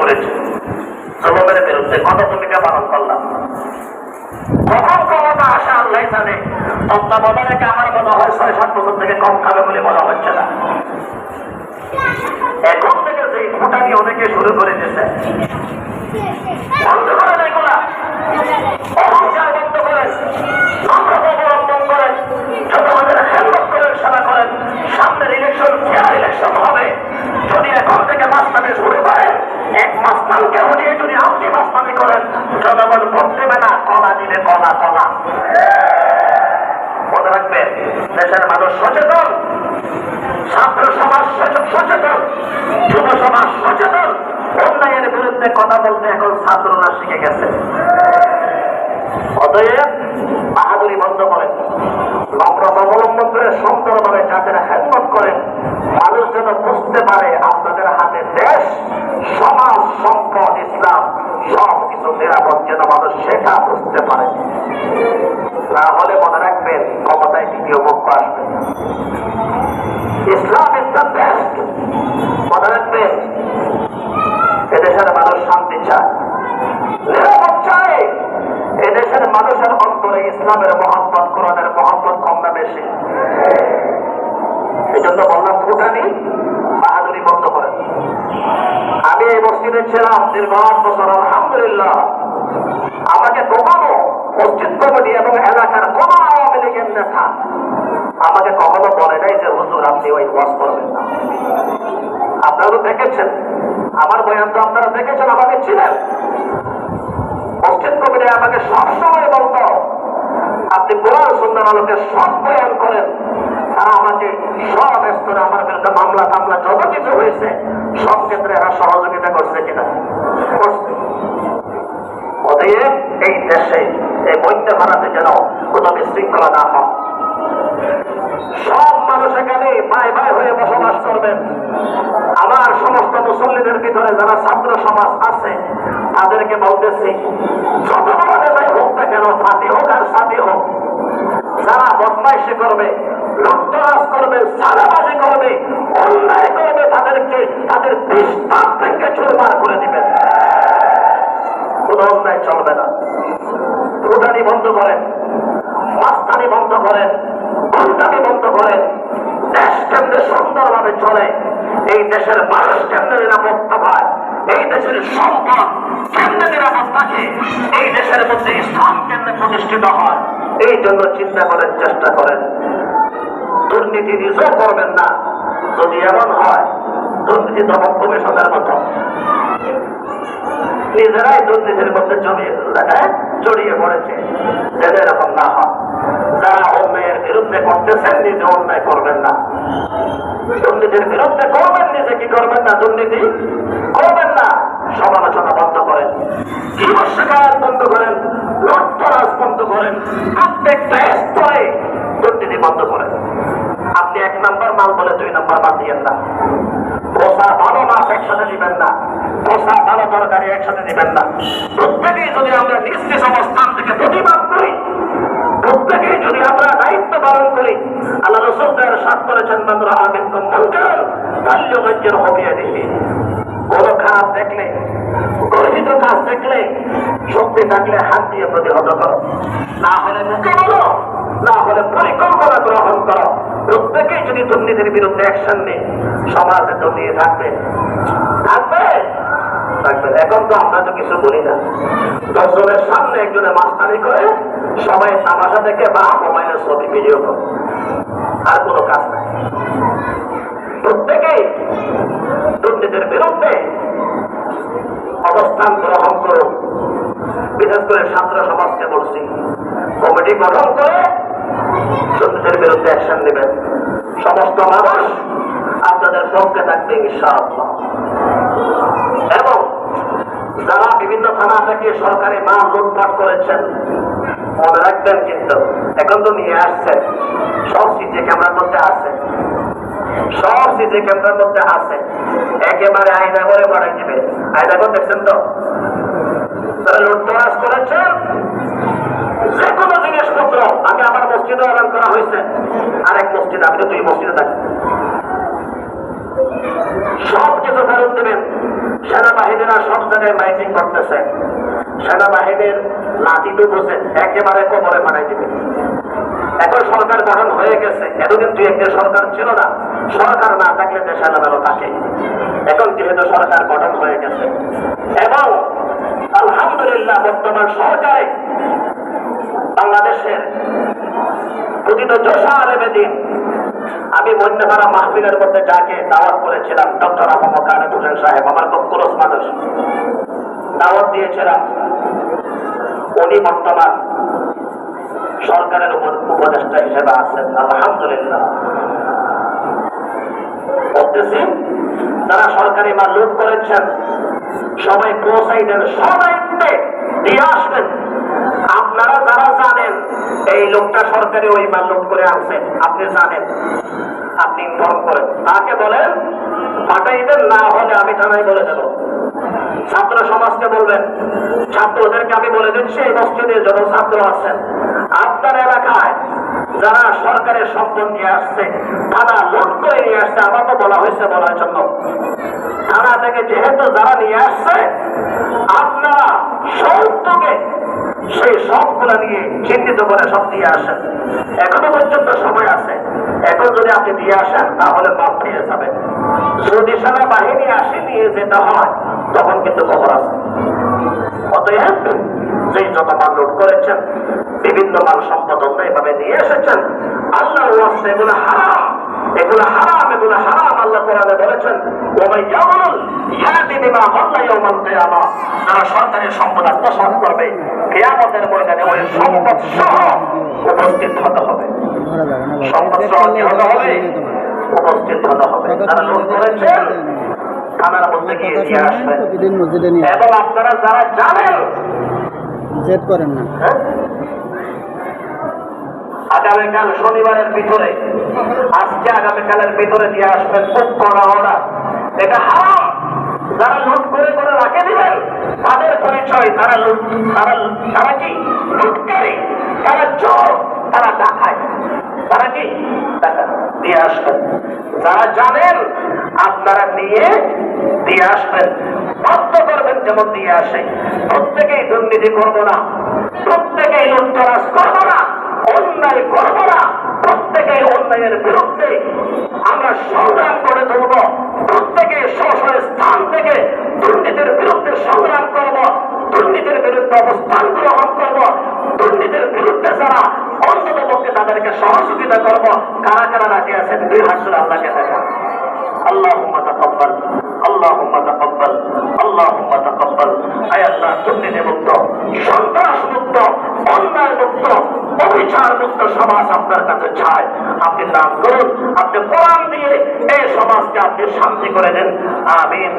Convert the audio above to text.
করেছে। বিরুদ্ধে কত ভূমিকা পালন করলাম। কখন ক্ষমতা আসে আল্লাহ জানে। তত্ত্বাবধানে আমার মনে হয় ছয়, সাত বছর থেকে কম খাবে বলে মনে হচ্ছে না। এখন থেকে যে ফুটানি অনেকে শুরু করে দিয়েছে। বন্ধ করেন এগুলা অহংকার বন্ধ করেন। অবলম্বন করেন। ছোটদের হেলমেট করেন সেবা করেন। সামনের ইলেকশন ফেয়ার ইলেকশন হবে। যদি এখন থেকে মাস্তানি শুরু করেন এক মাস্তানকে উঠিয়ে যদি আপনি মাস্তানি করেন বিরুদ্ধে কথা বলতে এখন ছাত্ররা শিখে গেছে। অতএব বাহাদুরি বন্ধ করেন। নম্রতা অবলম্বন করে সুন্দরভাবে যাদের হেলমট করেন, মানুষ যেন বুঝতে পারে, আপনাদের হাতে দেশ, সমাজ, সম্পদ, ইসলাম যেন মানুষ সেটা বুঝতে পারে। না হলে মনে রাখবেন, ক্ষমতায় দ্বিতীয় পক্ষ আসবে। ইসলাম দ্য বেস্ট মনে রাখবেন, এদেশের মানুষ শান্তি চায়। নিরাপদ চায়। এদেশের মানুষের অন্তরে ইসলামের মহাম্মত কোরআনের মহাম্মত কম না বেশি। এই জন্য বললাম, ভুটানি বাহাদুরি বন্ধ করেন। আমি এই মসজিদে ছিলাম দীর্ঘ আট বছর, আলহামদুলিল্লাহ আমাকে কখনো মসজিদ কমিটি এবং এলাকার কোন আওয়ামী লীগের নেতা আমাকে কখনো বলে নাই যে আপনারা দেখেছেন, আমার বয়ান তো আপনারা দেখেছেন, আমাকে ছিলেন মসজিদ কমিটি আমাকে সবসময় বলতো, আপনি কোরআন সুন্দর আলোকে সব বয়ান করেন সহযোগিতা করছে কিনা? অতএব এই দেশে, এই বৈদ্য ভারতে যেন কোনো বিশৃঙ্খলা না হয়। সব এখানে ভাই ভাই হয়ে বসবাস করবেন। আমার সমস্ত মুসল্লিদের ভিতরে যারা ছাত্র সমাজ আছে, তাদেরকে বলতেছি, যত বড় নেতাই হোক না কেন ফাঁতি হোক আর সাথী হোক, যারা বদমাইশি করবে, লুটতরাজ করবে সাদাবাজি করবে, অন্যায় করবে, তাদেরকে তাদের বিস্তার থেকে চুরমার করে দিবেন কোন অন্যায় চলবে না। রুটানি বন্ধ করেন, মাস্তানি বন্ধ করেন গুন্ডামি বন্ধ করেন দেশ কেন্দ্রে সুন্দরভাবে চলে। এই দেশের মানুষ কেন্দ্রে নিরাপত্তা পায়? এই দেশের সম্পদ কেন্দ্রে নিরাপদ থাকে? এই দেশের মধ্যে ইসলাম কেন্দ্রে প্রতিষ্ঠিত হয়? এই জন্য চিন্তা করেন চেষ্টা করেন। দুর্নীতি নিজেও করবেন না। যদি এমন হয় দুর্নীতি দমন কমিশনের মতো। নিজেরাই দুর্নীতির মধ্যে জমিয়ে হ্যাঁ, জড়িয়ে পড়েছে। যেন এরকম না হয়। যারা অন্যায়ের বিরুদ্ধে করতেছেন, নিজে অন্যায় করবেন না। দুর্নীতির বিরুদ্ধে করবেন, নিজে কি করবেন না দুর্নীতি? করবেন না। সমালোচনা বন্ধ করেন। বিমর্শকার বন্ধ করেন লট্টরাজ বন্ধ করেন প্রত্যেকটা স্তরে দুর্নীতি বন্ধ করেন। আপনি এক নম্বর মাল বলে দুই নম্বর মাল দিয়েন না। পোষা ভালো মাছ একসাথে দিবেন না। পোষা ভালো তরকারি একসাথে দিবেন না। প্রত্যেকেই যদি আমরা নিজ নিজ অবস্থান থেকে প্রতিবাদ করি প্রত্যেকেই যদি আমরা দায়িত্ব পালন করি, আল্লাহ রসুল তার সাত করেছেন বন্ধুরা আমিন কম্পন কাল্যবাজ্যের হবিয়া দেখি কোন খারাপ দেখলে, গর্হিত কাজ দেখলে, শক্তি থাকলে হাত দিয়ে প্রতিহত করো। না হলে মুখে বলো, না হলে পরিকল্পনা গ্রহণ করো। প্রত্যেকেই যদি দুর্নীতির বিরুদ্ধে অ্যাকশন নেই সমাজে দুর্নীতি থাকবে। থাকবে? এখন তো তো কিছু বলি না। সামনে একজনে মাস্তানি করে সবাই তামাশা দেখে বা মোবাইলের ছবি, ভিডিও করে। আর কোনো কাজ নাই। প্রত্যেকেই দুর্নীতির বিরুদ্ধে অবস্থান গ্রহণ করুন। বিশেষ করে ছাত্র সমাজকে বলছি, কমিটি গঠন করে দুর্নীতির বিরুদ্ধে অ্যাকশন নেবেন। সমস্ত মানুষ আপনাদের পক্ষে থাকবে, ইনশাআল্লাহ। থেকে সরকারি মাল লুটপাট করেছেন। মনে রাখবেন কিন্তু, এখন তো নিয়ে আসছেন। সব সিসি ক্যামেরার মধ্যে আছে। সব সিসি ক্যামেরার মধ্যে আছে। একেবারে আয়না করে বাড়াই দিবে। আয়না করে দেখছেন তো? তারা লুটতরাজ করেছেন? যে কোনো জিনিসপত্র। আমি আমার মসজিদে এলান করা হয়েছে। আরেক মসজিদ আমি তো দুই মসজিদে থাকি সব কিছু ফেরত দেবেন। সেনাবাহিনীরা সব জায়গায় মাইকিং করতেছে। সেনাবাহিনীর লাঠি তো বসে একেবারে কোমরে মারাই দিবে। এখন সরকার গঠন হয়ে গেছে, এতদিন দুই একটা সরকার ছিল না। সরকার না থাকলে দেশে এলোমেলো থাকে। এখন যেহেতু সরকার গঠন হয়ে গেছে। এবং আলহামদুলিল্লাহ বর্তমান সরকারে বাংলাদেশের প্রকৃত যশা আলেমেদিন আমি বন্যপাড়া মাহফিলের মধ্যে যাকে দাওয়াত করেছিলাম, ডক্টর আহমদ কানে হোসেন সাহেব, আমার ক্লোজ মানুষ। দাওয়াত দিয়েছিলাম। উনি বর্তমান সরকারের উপদেষ্টা হিসেবে আছেন। আলহামদুলিল্লাহ। বলতেছি সরকারি মাল লুট করেছেন, সবাই পৌঁছাই দেন সবাই দিয়ে আসবেন। আপনারা যারা জানেন, এই লোকটা সরকারি ওই মাল লুট করে আনছে, আপনি জানেন, আপনি ইনফর্ম করেন। তাকে বলেন, পাঠাইবেন, না হলে আমি থানায় বলে দেবো। ছাত্র সমাজকে বলবেন, ছাত্রদেরকে আমি বলে দিচ্ছি, এই মসজিদে যত ছাত্র আছেন। আপনার এলাকায় যারা সরকারের সম্পদ নিয়ে আসছে, তারা লুট করে নিয়ে আসছে আমার তো বলা হয়েছে বলার জন্য। থানা থেকে যেহেতু যারা নিয়ে আসছে, আপনারা সৌত্বকে সেই সবগুলা নিয়ে চিন্তিত করে সব দিয়ে আসেন। এখনও পর্যন্ত সময় আছে। এখন যদি আপনি দিয়ে আসেন, তাহলে মাপ পেয়ে যাবেন। যদি সেনাবাহিনী আসে, নিয়ে যেতে হয় তখন কিন্তু খবর আছে। লুট করেছেন, বিভিন্ন মাল সম্পদ নিয়ে এসেছেন ওয়াস্তে এগুলো হারাম এগুলো হারাম এগুলো হারাম আল্লাহ কোরআনে বলেছেন উপস্থিত হতে হবে। উপস্থিত হতে হবে। যারা লুট করেছেন থানার মধ্যে গিয়ে দিয়ে আসবেন প্রতিদিন মসজিদে নিয়ে এবং আপনারা যারা জানেন জেদ করেন না। হ্যাঁ? আগামীকাল শনিবারের ভিতরে আজকে আগামীকালের ভিতরে দিয়ে আসবেন খুব কড়া অর্ডার এটা হারাম। যারা লুট করে করে রাখে দিবেন তাদের পরিচয় তারা লুট তারা তারা কি? লুটকারী। তারা চোর তারা ডাকায় তারা কি? দিয়ে আসবেন। যারা জানেন আপনারা নিয়ে দিয়ে আসবেন। বাধ্য করবেন যেমন দিয়ে আসে। প্রত্যেকেই দুর্নীতি করব না। প্রত্যেকেই লুটতরাজ করব না। অন্যায় করব না। প্রত্যেকেই অন্যায়ের বিরুদ্ধে আমরা সংগ্রাম করে তুলব। প্রত্যেকে স্থান থেকে দুর্নীতির বিরুদ্ধে সংগ্রাম করব। দুর্নীতির বিরুদ্ধে অবস্থান গ্রহণ করব। দুর্নীতির বিরুদ্ধে যারা অন্তত পক্ষে তাদেরকে সহযোগিতা করব। কারা কারা রাজি আছেন? দুই হাসুল আল্লাহকে দেখা। অবিচার মুক্ত সমাজ আপনার কাছে চায় আপনি নাম করুন, আপনি কোরআন দিয়ে এই সমাজকে আপনি শান্তি করে দেন। আমিন।